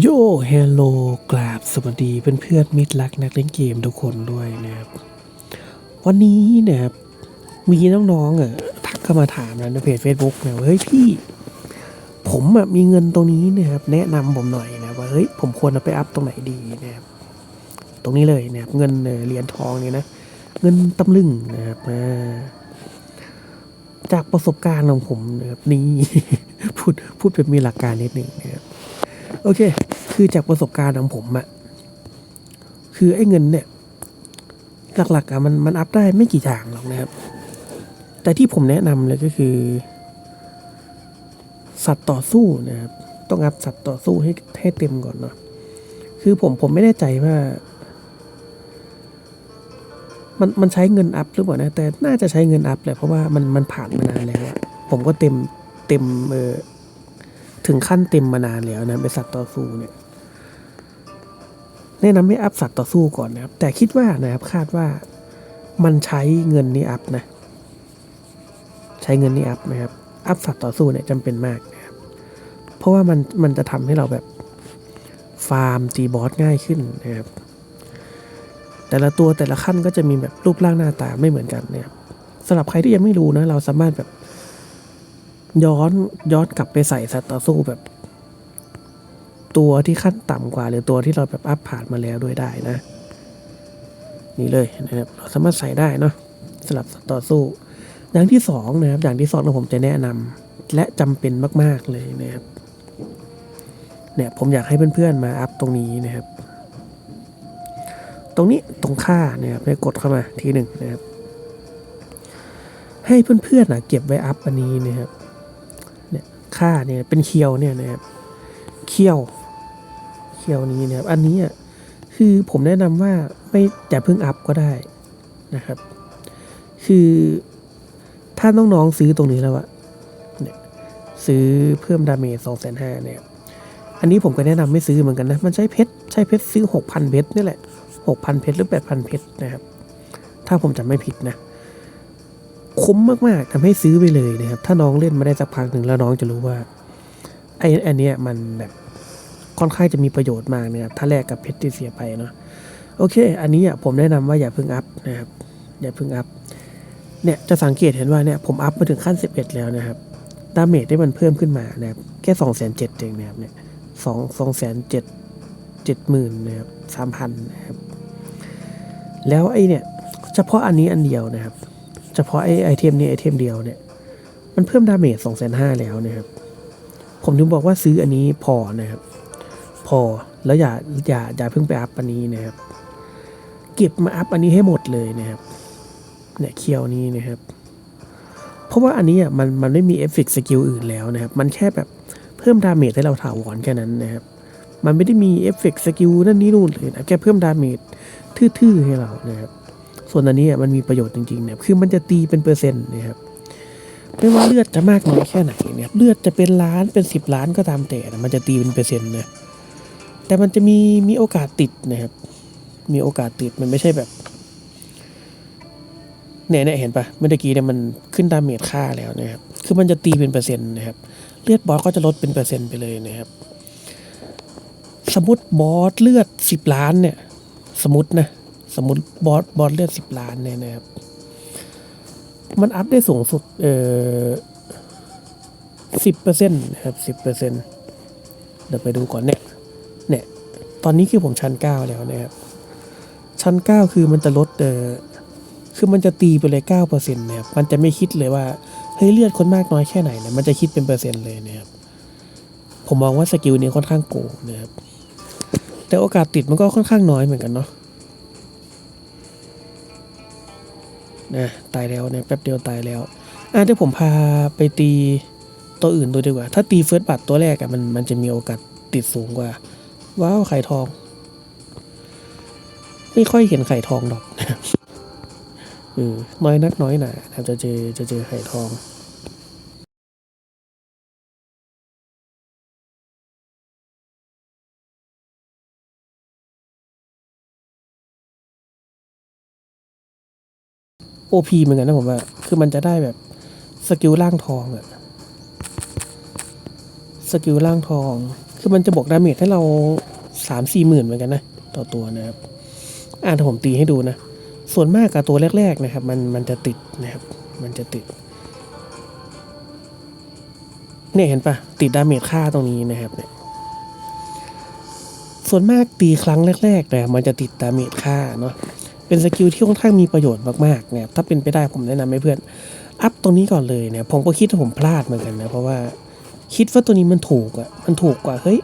โยเฮลโลกราบสวัสดีเพื่อนๆมิตรรักนักเล่นเกมทุกคนด้วยนะครับ วันนี้เนะครับมีน้องๆอะทักเข้ามาถามนะในเพจ Facebook นะว่าเฮ้ยพี่ ผมอะมีเงินตรงนี้นะครับ แนะนำผมหน่อยนะว่าเฮ้ยผมควรเอาไปอัพตรงไหนดีนะครับ ตรงนี้เลยนะครับเงินเหรียญทองเนี่ยนะ เงินตำลึงนะครับจากประสบการณ์ของผมนะครับนี่พูดพูดแบบมีหลักการนิดหนึ่งนะครับ โอเค คือจากประสบการณ์ของผมอะคือไอ้เงินเนี่ย หลักๆอะมันมันอัพได้ไม่กี่อย่างหรอกนะครับ แต่ที่ผมแนะนำเลยก็คือ สัตว์ต่อสู้นะครับ ต้องอัพสัตว์ต่อสู้ให้ให้เต็มก่อนเนาะคือผมผมไม่แน่ใจว่า มันมันใช้เงินอัพหรือเปล่านะแต่น่าจะใช้เงินอัพแหละเพราะว่ามันมันผ่านมานานแล้วผมก็เต็มเต็มเออ ถึงขั้นเต็มมานานแล้วนะเป็นสัตว์ต่อสู้เนี่ยแนะนำให้อัพสัตว์ต่อสู้ก่อนนะครับ แต่คิดว่านะครับคาดว่ามันใช้เงินนี้อัพนะ ใช้เงินนี้อัพนะครับ อัพสัตว์ต่อสู้เนี่ยจำเป็นมากนะครับ เพราะว่ามันมันจะทำให้เราแบบฟาร์มตีบอสง่ายขึ้นนะครับ แต่ละตัวแต่ละขั้นก็จะมีแบบรูปร่างหน้าตาไม่เหมือนกันนะครับสำหรับใครที่ยังไม่รู้นะเราสามารถแบบ ย้อนย้อนกลับไปใส่สัตว์ต่อสู้แบบ ตัวที่ขั้นต่ำกว่า หรือตัวที่เราแบบอัพผ่านมาแล้วด้วยได้นะ นี่เลยนะครับเราสามารถใส่ได้เนาะสำหรับสัตว์ต่อสู้ อย่างที่สองนะครับ อย่างที่สองที่ผมจะแนะนำและจำเป็นมาก ๆเลยนะครับเนี่ยผมอยากให้เพื่อนๆมาอัพตรงนี้นะครับ ตรงนี้ตรงค่านะครับไปกดเข้ามาทีหนึ่งนะครับ ให้เพื่อนๆนะเก็บไว้อัพอันนี้นะครับ ค่าเนี่ยเป็นเคียวเนี่ยนะครับเคียวเคียวนี้นะครับอันนี้อะคือผมแนะนำว่าไม่อย่าเพิ่งอัพก็ได้นะครับ คือถ้าน้องๆซื้อตรงนี้แล้วอะเนี่ยซื้อเพิ่มดาเมจสองแสนห้าเนี่ยอันนี้ผมก็แนะนำไม่ซื้อเหมือนกันนะ มันใช้เพชรใช้เพชรซื้อหกพันเพชรนี่แหละหกพันเพชรหรือแปดพันเพชรนะครับ ถ้าผมจำไม่ผิดนะ คุ้มมากๆทำให้ซื้อไปเลยนะครับ ถ้าน้องเล่นมาได้สักพักหนึ่งแล้วน้องจะรู้ว่าไอ้อันเนี้ยมันแบบค่อนข้างจะมีประโยชน์มากนะครับถ้าแลกกับเพชรที่เสียไปเนาะโอเค อันนี้อะผมแนะนำว่าอย่าเพิ่งอัพนะครับอย่าเพิ่งอัพเนี่ยจะสังเกตเห็นว่าเนี่ยผมอัพมาถึงขั้น 11 แล้วนะครับดาเมจได้มันเพิ่มขึ้นมานะครับแค่สองแสนเจ็ดเองนะครับเนี่ยสองสองแสนเจ็ดเจ็ดหมื่นนะครับสามพันนะครับแล้วไอ้เนี่ยเฉพาะอันนี้อันเดียวนะครับ เฉพาะไอไอเทมนี้ไอเทมเดียวเนี่ย มันเพิ่มดาเมจสองแสนห้าแล้วนะครับ ผมถึงบอกว่าซื้ออันนี้พอนะครับ พอแล้วอย่าอย่าอย่าเพิ่งไปอัพอันนี้นะครับ เก็บมาอัพอันนี้ให้หมดเลยนะครับ เนี่ยเคียวนี้นะครับ เพราะว่าอันนี้อะมันมันไม่มีเอฟเฟกต์สกิลอื่นแล้วนะครับ มันแค่แบบเพิ่มดาเมจให้เราถาวรแค่นั้นนะครับ มันไม่ได้มีเอฟเฟกต์สกิลนั่นนี่นู่นเลยนะแค่เพิ่มดาเมจทื่อๆให้เรานะครับ ส่วนอันนี้มันมีประโยชน์จริงๆเนะครับคือมันจะตีเป็นเปอร์เซ็นต์นะครับไม่ว่าเลือดจะมากน้อยแค่ไหนเนี่ยเลือดจะเป็นล้านเป็นสิบล้านก็ตามแต่นะมันจะตีเป็นเปอร์เซ็นต์นะแต่มันจะมีมีโอกาสติดนะครับ มีโอกาสติดมันไม่ใช่แบบเนี่ยเนี่ยเห็นปะเมื่อกี้เนี่ยมันขึ้นดาเมจค่าแล้วนะครับคือมันจะตีเป็นเปอร์เซ็นต์นะครับ เลือดบอสก็จะลดเป็นเปอร์เซ็นต์ไปเลยนะครับ สมมติบอสเลือดสิบล้านเนี่ย สมมตินะ สมมติบอสบอสเลือดสิบล้านเนี่ยนะครับ มันอัพได้สูงสุดเอ่อสิบเปอร์เซ็นต์นะครับสิบเปอร์เซ็นต์เดี๋ยวไปดูก่อนเนี่ยเนี่ย ตอนนี้คือผมชั้นเก้าแล้วนะครับ ชั้นเก้าคือมันจะลดเอ่อคือมันจะตีไปเลยเก้าเปอร์เซ็นต์นะครับ มันจะไม่คิดเลยว่าเฮ้ยเลือดคนมากน้อยแค่ไหนเนี่ยมันจะคิดเป็นเปอร์เซ็นต์เลยนะครับผมมองว่าสกิลนี้ค่อนข้างโกงนะครับแต่โอกาสติดมันก็ค่อนข้างน้อยเหมือนกันเนาะ นะตายแล้วเนี่ยแป๊บเดียวตายแล้วอะเดี๋ยวผมพาไปตีตัวอื่นดูดีกว่า ถ้าตีเฟิร์สบัตตัวแรกอะมันมันจะมีโอกาสติดสูงกว่า ว้าวไข่ทอง ไม่ค่อยเห็นไข่ทองหรอกเออน้อยนักน้อยหนาจะเจอจะเจอไข่ทอง โอพีเหมือนกันนะผมว่า คือมันจะได้แบบสกิลล่างทองอะสกิลล่างทอง คือมันจะบอกดาเมจให้เราสามสี่หมื่นเหมือนกันนะ ต่อตัวนะครับ อ่าถ้าผมตีให้ดูนะ ส่วนมากกับตัวแรก ๆ นะครับ มันมันจะติดนะครับ มันจะติด เนี่ยเห็นปะติดดาเมจค่าตรงนี้นะครับเนี่ยส่วนมากตีครั้งแรกๆนี่ยมันจะติดดาเมจค่าเนาะ เป็นสกิลที่ค่อนข้างมีประโยชน์มากๆนะครับถ้าเป็นไปได้ผมแนะนำให้เพื่อนอัพตัวนี้ก่อนเลยเนี่ยผมก็คิดว่าผมพลาดเหมือนกันนะเพราะว่าคิดว่าตัวนี้มันถูกอะ่ะมันถูกกว่าเฮ้ย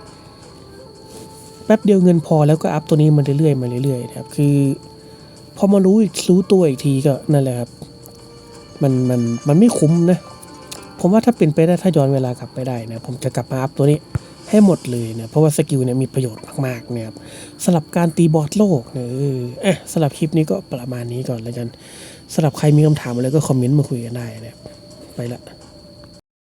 แป๊บเดียวเงินพอแล้วก็อัพตัวนี้มาเรื่อยๆมาเรื่อยๆนะครับคือพอมารู้อีกรู้ตัวอีกทีก็นั่นแหละครับมันมันมันไม่คุ้มนะผมว่าถ้าเป็นไปได้ถ้าย้อนเวลากลับไปได้นะผมจะกลับมาอัพตัวนี้ ให้หมดเลยเนี่ยเพราะว่าสกิลเนี่ยมีประโยชน์มากๆเนี่ยครับสำหรับการตีบอสโลกเนี่ยเออสำหรับคลิปนี้ก็ประมาณนี้ก่อนแล้วกันสำหรับใครมีคำถามอะไรก็คอมเมนต์มาคุยกันได้นะครับไปละ